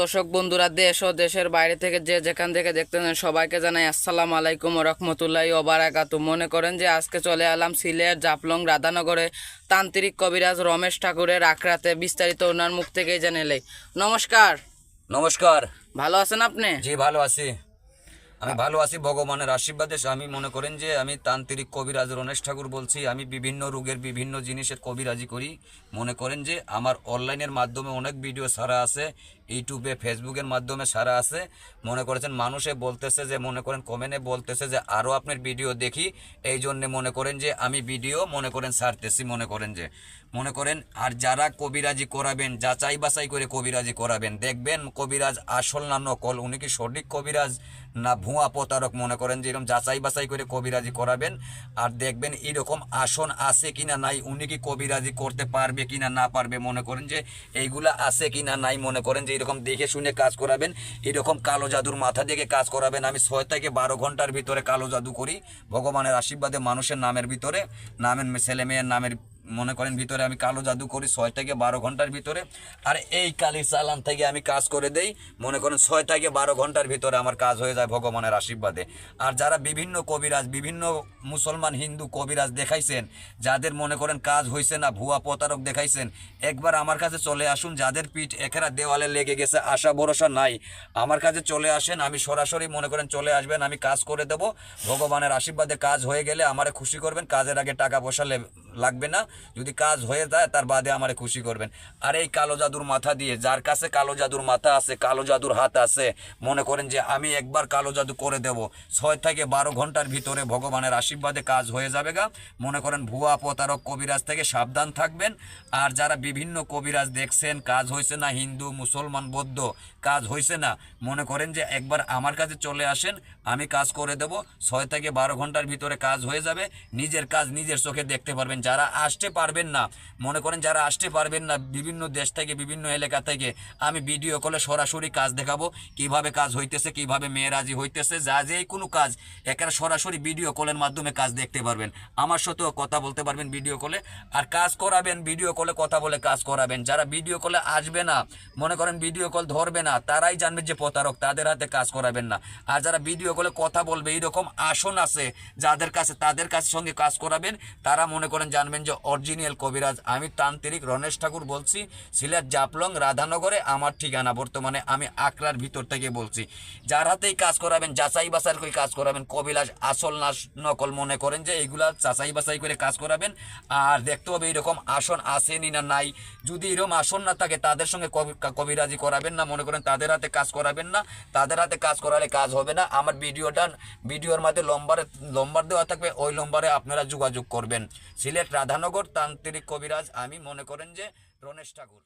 দর্শক বন্ধুরা দেশ ও দেশের বাইরে থেকে যে যেখান থেকে দেখতেন সবাইকে জানাই আসসালাম আলাইকুম রহমতুল্লাহ ওবারাকাতু মনে করেন যে আজকে চলে এলাম সিলেট জাফলং রাধানগরে। তান্ত্রিক কবিরাজ রমেশ ঠাকুরের আখড়াতে বিস্তারিত ওনার মুখ থেকেই জেনে নমস্কার। নমস্কার। ভালো আছেন আপনি? জি ভালো আছি। আমি ভালো আছি, ভগবানের আশীর্বাদে। আমি মনে করেন যে আমি তান্ত্রিক কবিরাজ রণেশ ঠাকুর বলছি, আমি বিভিন্ন রোগের বিভিন্ন জিনিসের কবিরাজি করি। মনে করেন যে আমার অনলাইনের মাধ্যমে অনেক ভিডিও সারা আছে, ইউটিউবে, ফেসবুকের মাধ্যমে সারা আছে। মনে করেছেন, মানুষে বলতেছে যে, মনে করেন, কমেন্টে বলতেছে যে আরও আপনার ভিডিও দেখি। এই জন্যে মনে করেন যে, আমি ভিডিও মনে করেন সারতেছি, মনে করেন যে। মনে করেন, আর যারা কবিরাজি করাবেন যাচাই বাছাই করে কবিরাজি করাবেন, দেখবেন কবিরাজ আসল না নকল, উনি কি সঠিক কবিরাজ? না ভুয়া প্রতারক মনে করেন যে এরকম যাচাই বাছাই করে কবিরাজি করাবেন, আর দেখবেন এরকম আসন আছে কিনা নাই, উনি কি কবিরাজি করতে পারবে কিনা না পারবে মনে করেন যে এইগুলা আছে কিনা নাই মনে করেন যে এরকম দেখে শুনে কাজ করাবেন, এরকম কালো জাদুর মাথা দেখে কাজ করাবেন। আমি ছয় থেকে বারো ঘণ্টার ভিতরে কালো জাদু করি, ভগবানের আশীর্বাদে মানুষের নামের ভিতরে, নামের ছেলে মেয়ের নামের মনে করেন ভিতরে আমি কালো জাদু করি ছয় থেকে বারো ঘণ্টার ভিতরে। আর এই কালির চালান থেকে আমি কাজ করে দেই, মনে করেন ছয় থেকে বারো ঘণ্টার ভিতরে আমার কাজ হয়ে যায় ভগবানের আশীর্বাদে। আর যারা বিভিন্ন কবিরাজ, বিভিন্ন মুসলমান, হিন্দু কবিরাজ দেখাইছেন, যাদের মনে করেন কাজ হয়েছে না, ভুয়া প্রতারক দেখাইছেন, একবার আমার কাছে চলে আসুন, যাদের পিঠ একেরা দেওয়ালে লেগে গেছে, আশা ভরসা নাই। আমার কাছে চলে আসেন, আমি সরাসরি মনে করেন চলে আসবেন, আমি কাজ করে দেব। ভগবানের আশীর্বাদে কাজ হয়ে গেলে আমারে খুশি করবেন, কাজের আগে টাকা পয়সা লাগবে না। যদি কাজ হয়ে যায়, তার বাদে আমারে খুশি করবেন। আর এই কালো জাদুর মাথা দিয়ে, যার কাছে কালো জাদুর মাথা আছে, কালো জাদুর হাত আছে, মনে করেন যে আমি একবার কালো জাদু করে দেব। ছয় থেকে বারো ঘণ্টার ভিতরে ভগবানের আশীর্বাদে কাজ হয়ে যাবে গা। মনে করেন ভুয়া প্রতারক কবিরাজ থেকে সাবধান থাকবেন। আর যারা বিভিন্ন কবিরাজ দেখছেন, কাজ হয়েছে না হিন্দু, মুসলমান, বৌদ্ধ, কাজ হয়েছে না, মনে করেন যে একবার আমার কাছে চলে আসেন, আমি কাজ করে দেব। ছয় থেকে বারো ঘণ্টার ভিতরে কাজ হয়ে যাবে। নিজের কাজ নিজের চোখে দেখতে পারবেন যারা আসতে পারবেন না, মনে করেন যারা আসতে পারবেন না, বিভিন্ন দেশ থেকে, বিভিন্ন এলাকা থেকে, আমি ভিডিও কলে সরাসরি কাজ দেখাবো, কীভাবে কাজ হইতেছে, কীভাবে মেয়েরাজি হইতেছে, যা যে কোনো কাজ একেবারে সরাসরি ভিডিও কলের মাধ্যমে কাজ দেখতে পারবেন। আমার সাথেও কথা বলতে পারবেন ভিডিও কলে আর কাজ করাবেন ভিডিও কলে কথা বলে কাজ করাবেন। যারা ভিডিও কলে আসবে না, মনে করেন ভিডিও কল ধরবে না, তারাই জানবে যে প্রতারক, তাদের হাতে কাজ করাবেন না। আর যারা ভিডিও কলে কথা বলবে, এইরকম আসন আছে, যাদের কাছে, তাদের কাছে সঙ্গে কাজ করাবেন, তারা মনে করেন জানবেন যে অরিজিনাল কবিরাজ আমি তান্ত্রিক রণেশ ঠাকুর বলছি, সিলেট জাপলং রাধানগরে আমার ঠিকানা। বর্তমানে আমি আকরার ভিতর থেকে বলছি। যার হাতেই কাজ করাবেন, যাচাই বাছাই করে কাজ করাবেন, কবিলাস আসল না নকল মনে করেন যে এইগুলা যাচাই বাছাই করে কাজ করাবেন। আর দেখতে হবে এইরকম আসন আসেনি না নাই। যদি এরকম আসন না থাকে, তাদের সঙ্গে কবি- কবিরাজি করাবেন না, মনে করেন তাদের হাতে কাজ করাবেন না। তাদের হাতে কাজ করালে কাজ হবে না। আমার ভিডিওটা ভিডিওর মধ্যে লম্বারে লম্বার দেওয়া থাকবে, ওই লম্বারে আপনারা যোগাযোগ করবেন। সিলেট রাধানগর তান্ত্রিক কবিরাজ আমি মনে করেন যে রণেশ ঠাকুর।